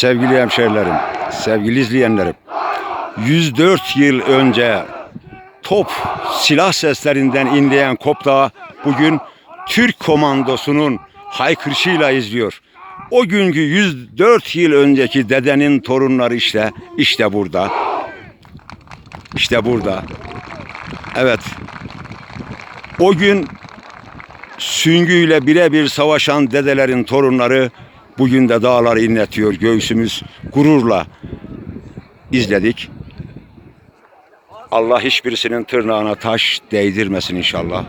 Sevgili hemşerilerim, sevgili izleyenlerim. 104 yıl önce top silah seslerinden inleyen kopta bugün Türk komandosunun haykırışıyla izliyor. O günkü 104 yıl önceki dedenin torunları işte işte burada. İşte burada. Evet. O gün süngüyle birebir savaşan dedelerin torunları bugün de dağları inletiyor. Göğsümüz gururla izledik. Allah hiçbirisinin tırnağına taş değdirmesin inşallah.